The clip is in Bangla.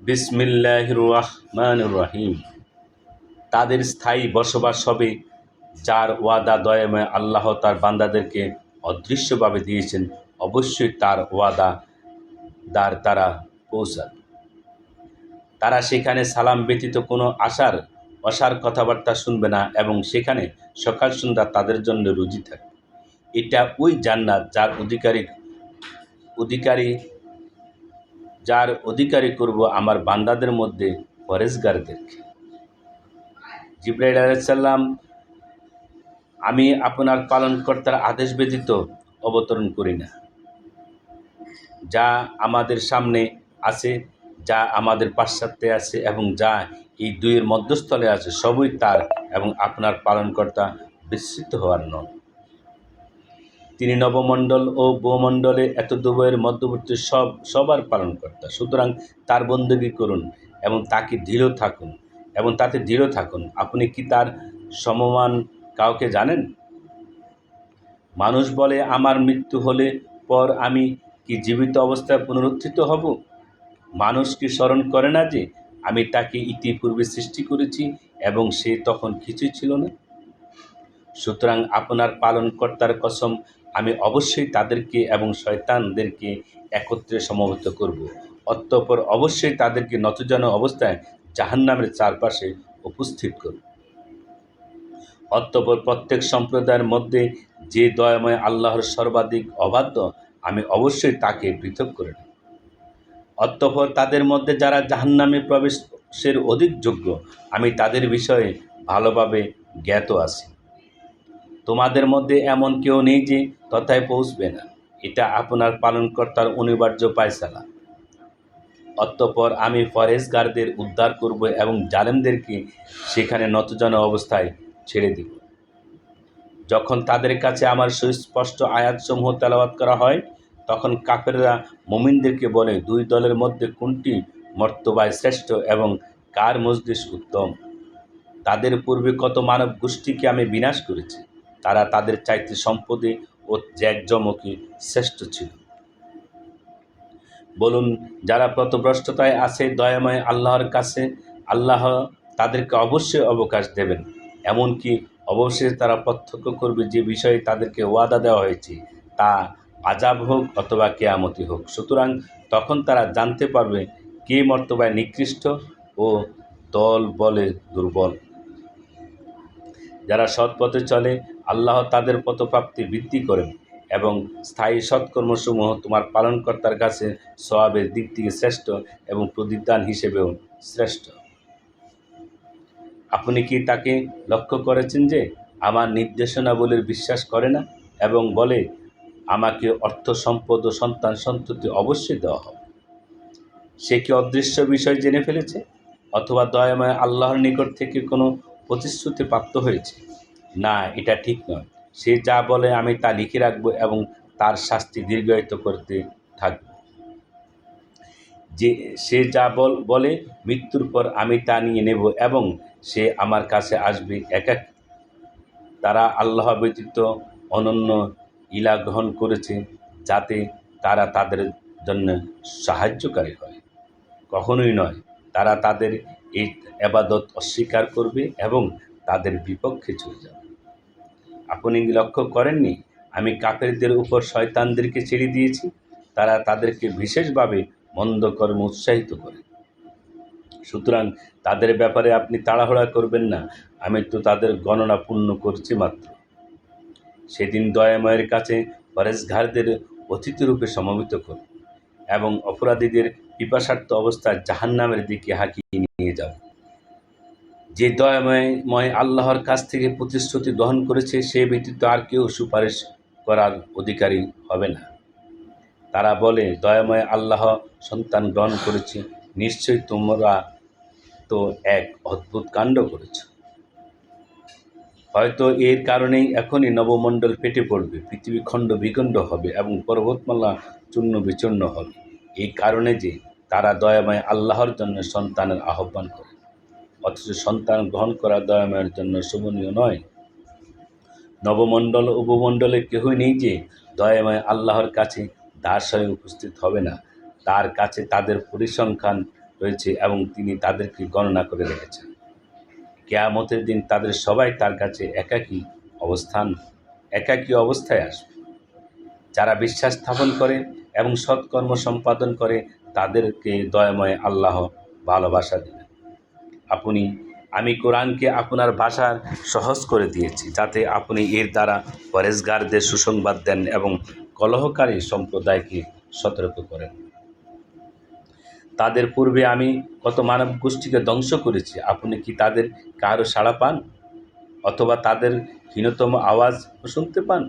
বিসমিল্লাহ রহমান রহিম তাদের স্থায়ী বসবাস হবে যার ওয়াদা দয়াময় আল্লাহ তার বান্দাদেরকে অদৃশ্যভাবে দিয়েছেন, অবশ্যই তার ওয়াদা দ্বার তারা পৌঁছান তারা সেখানে সালাম ব্যতীত কোনো আশার, অসার কথাবার্তা শুনবে না এবং সেখানে সকাল সন্ধ্যা তাদের জন্য রুজি থাকে এটা ওই জান্নাত যার অধিকারী অধিকারী যার অধিকারী করব আমার বান্দাদের মধ্যে পরেশগারদেরকে। জিব্রাইল আলাইসাল্লাম আমি আপনার পালনকর্তার আদেশ ব্যতীত অবতরণ করি না। যা আমাদের সামনে আছে, যা আমাদের পাশ্চাত্যে আছে এবং যা এই দুইয়ের মধ্যস্থলে আছে, সবই তার এবং আপনার পালনকর্তা বিস্মৃত হওয়ার নন তিনি নবমণ্ডল ও ভূমণ্ডলে এত দুবয়ের মধ্যবর্তী সব, সবার পালনকর্তা। সুতরাং তার বন্দী করুন এবং তাকে দৃঢ় থাকুন এবং তাতে দৃঢ় থাকুন। আপনি কি তার সমমান কাউকে জানেন? মানুষ বলে, আমার মৃত্যু হলে পর আমি কি জীবিত অবস্থায় পুনরুত্থিত হব? মানুষ কি স্মরণ করে না যে, আমি তাকে ইতিপূর্বে সৃষ্টি করেছি এবং সে তখন কিছুই ছিল না? সুতরাং আপনার পালনকর্তার কসম আমি অবশ্যই তাদেরকে এবং শয়তানদেরকে একত্রে সমবেত করব। অতঃপর অবশ্যই তাদেরকে নতজন অবস্থায় জাহান্নামের চারপাশে উপস্থিত করব। অতঃপর প্রত্যেক সম্প্রদায়ের মধ্যে যে দয়াময় আল্লাহর সর্বাধিক অবাধ্য, আমি অবশ্যই তাকে পৃথক করে নেব। অতঃপর তাদের মধ্যে যারা জাহান্নামে প্রবেশের অধিক যোগ্য, আমি তাদের বিষয়ে ভালোভাবে জ্ঞাত আছি। তোমাদের মধ্যে এমন কেউ নেই যে তথায় পৌঁছবে না। এটা আপনার পালনকর্তার অনিবার্য পায়সালা অতঃপর আমি ফরেজগারদের উদ্ধার করব এবং জালেমদেরকে সেখানে নতজন অবস্থায় ছেড়ে দিব। যখন তাদের কাছে আমার সুস্পষ্ট আয়াতসমূহ তেলাওয়াত করা হয়, তখন কাফেররা মোমিনদেরকে বলে, দুই দলের মধ্যে কোনটি মর্তবায় শ্রেষ্ঠ এবং কার মজলিস উত্তম? তাদের পূর্বে কত মানব গোষ্ঠীকে আমি বিনাশ করেছি। তারা তাদের চাইতে সম্পদে ও জ্যাকজমকে শ্রেষ্ঠ ছিল। বলুন, যারা পথভ্রষ্টতায় আছে, দয়াময় আল্লাহর কাছে আল্লাহ তাদেরকে অবশ্যই অবকাশ দেবেন। এমনকি অবশ্যই তারা প্রত্যক্ষ করবে যে বিষয়ে তাদেরকে ওয়াদা দেওয়া হয়েছে, তা আজাব হোক অথবা কেয়ামতি হোক। সুতরাং তখন তারা জানতে পারবে কে মর্তবায় নিকৃষ্ট ও দল বলে দুর্বল। যারা সৎ পথে চলে আল্লাহ তাদের পথপ্রাপ্তি বৃদ্ধি করেন এবং স্থায়ী সৎকর্মসমূহ তোমার পালনকর্তার কাছে সবাবের দিক থেকে শ্রেষ্ঠ এবং প্রতিদান হিসেবেও শ্রেষ্ঠ। আপনি কি তাকে লক্ষ্য করেছেন যে আমার নির্দেশনাবলীর বিশ্বাস করে না এবং বলে, আমাকে অর্থ, সম্পদ ও সন্তান সন্ততি অবশ্যই দেওয়া হবে সে কি অদৃশ্য বিষয় জেনে ফেলেছে? অথবা দয়াময় আল্লাহর নিকট থেকে কোনো প্রতিশ্রুতি প্রাপ্ত হয়েছে? না, এটা ঠিক নয়। সে যা বলে আমি তা লিখে রাখব এবং তার শাস্তি দীর্ঘায়িত করতে থাকব। যে, সে যা বল মৃত্যুর পর আমি তা নিয়ে নেব এবং সে আমার কাছে আসবে এক এক তারা আল্লাহ ব্যতীত অনন্য ইলা গ্রহণ করেছে যাতে তারা তাদের জন্য সাহায্যকারী হয়। কখনোই নয়, তারা তাদের এই আবাদত অস্বীকার করবে এবং তাদের বিপক্ষে চলে যাবে। আপনি লক্ষ্য করেননি? আমি কাফেরদের উপর শয়তানদেরকে ছেড়ে দিয়েছি। তারা তাদেরকে বিশেষভাবে মন্দ কর্মে উৎসাহিত করে। সুতরাং তাদের ব্যাপারে আপনি তাড়াহুড়া করবেন না। আমি তো তাদের গণনা পূর্ণ করছি মাত্র। সেদিন দয়াময়ের কাছে পরেশঘারদের অতিথিরূপে সমবেত করব এবং অপরাধীদের পিপাসার্থ অবস্থায় জাহান্নামের দিকে হাঁকিয়ে নিয়ে যাব যে দয়াময় আল্লাহর কাছ থেকে প্রতিশ্রুতি গ্রহণ করেছে, সে ব্যতীত আর কেউ সুপারিশ করার অধিকারী হবে না। তারা বলে, দয়াময় আল্লাহ সন্তান গ্রহণ করেছে নিশ্চয়ই তোমরা তো এক অদ্ভুত কাণ্ড করেছ। হয়তো এর কারণেই এখনই নবমণ্ডল ফেটে পড়বে, পৃথিবী খণ্ড বিখণ্ড হবে এবং পর্বতমালা চূর্ণ বিচূর্ণ হবে। এই কারণে যে তারা দয়াময় আল্লাহর জন্য সন্তানের আহ্বান করে। অথচ সন্তান গ্রহণ করা দয়াময়ের জন্য শোভনীয় নয়। নবমণ্ডল উপমণ্ডলে কেহই নেই যে দয়াময় আল্লাহর কাছে দাস হয়ে উপস্থিত হবে না। তার কাছে তাদের পরিসংখ্যান রয়েছে এবং তিনি তাদেরকে গণনা করে রেখেছেন। কেয়ামতের দিন তাদের সবাই তার কাছে একাকী অবস্থান, একাকী অবস্থায় আসবে। যারা বিশ্বাস স্থাপন করে এবং সৎকর্ম সম্পাদন করে, তাদেরকে দয়াময় আল্লাহ ভালোবাসা দিবেন। আপনি, আমি কোরআনকে আপনার ভাষার সহজ করে দিয়েছি, যাতে আপনি এর দ্বারা পরেশগারদের সুসংবাদ দেন এবং কলহকারী সম্প্রদায়কে সতর্ক করেন। তাদের পূর্বে আমি কত মানব গোষ্ঠীকে ধ্বংস করেছি, আপনি কি তাদের কারও সাড়া পান? অথবা তাদের হীনতম আওয়াজ শুনতে পান?